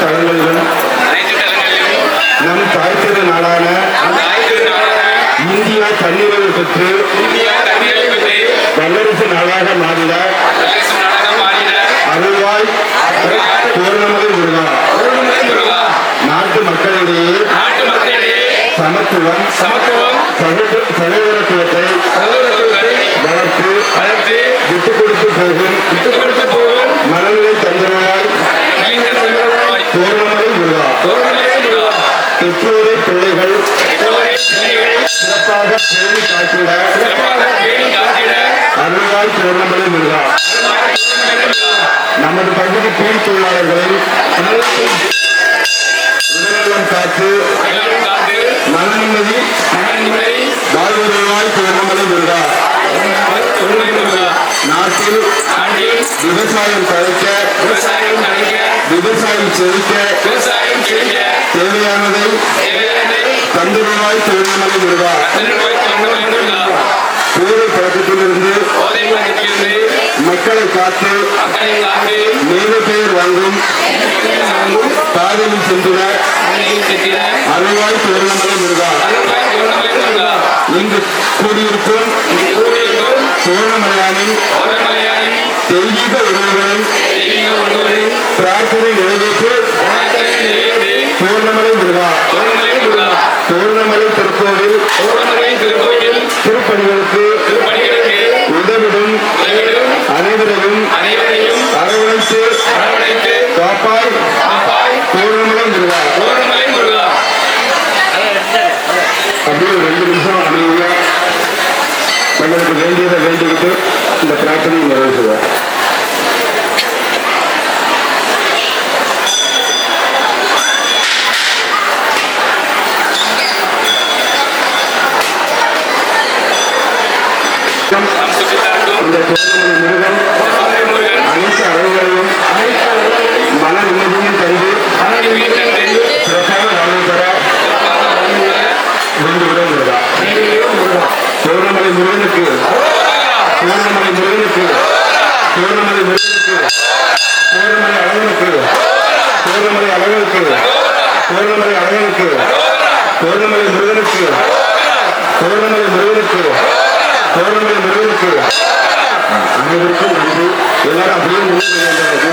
தலங்களிலும் நம் தாய்த்திரு நாடான இந்தியா தன்னிறைவு பெற்று வல்லரசு நாடாக மாறிட அருள்வாய் பூர்ணமதி முருகா. நாட்டு மக்களிடையே சமத்துவம் சமத்துவம் சகோதர- சகோதரத்துவத்தை வளர்த்து விட்டுக் கொடுத்து போகும் பெற்றோரை பிள்ளைகள். சிறப்பாக பேணி பேணி காத்திட. அருள்வாய் பூர்ணமதி முருகா. நமது பகுதி கூலி தொழிலாளர்களை உடல்நலம் காத்து மனநிம்மதி நிம்மதி வாழ்வருவாய் பூர்ணமதி முருகா. நாட்டில் விவசாயம் தழைக்க விவசாயம் விவசாயம் செழிக்க விவசாயம் செய்ய தேவையானதை தந்துருவாய் ஒருமுறை முருகா போதை பழக்கத்திலிருந்து மக்களை காத்து மேல பெயர் வாங்கும் காதலில் சென்றிட அருள்வாய் ஒருமுறை முருகா இங்கு கூடியிருக்கும் உறவுகளின் தெய்வீக பூர்ணமலை முருகா திருக்கோவில் திருப்பணிகளுக்கு உதவிடும் அனைவரையும் அரவணைத்து காப்பாய் காப்பாய் முருகா. அப்படியே ரெண்டு நிமிஷம் அமைதியா தங்களுக்கு வேண்டியதை வேண்டிக்கிட்டு இந்த பிரார்த்தனை நிறைவேற்றுவார் சுற்றித்தாக்கும் இந்த ஒருமுறை முருகன் அனைத்து அறவுகளையும் மன நிம்மதியும் தந்து சிறப்பான வாழ்வு பெற வேண்டுகிறோம் முருகா. பூர்ணமலை முருகனுக்கு பூர்ணமலை முருகனுக்கு பூர்ணமலை முருகனுக்கு பூர்ணமலை அழகனுக்கு பூர்ணமலை அழகனுக்கு பூர்ணமலை அழகனுக்கு பூர்ணமலை முருகனுக்கு பூர்ணமலை முருகனுக்கு 是不？啊，你们这个人原来让别人努力的。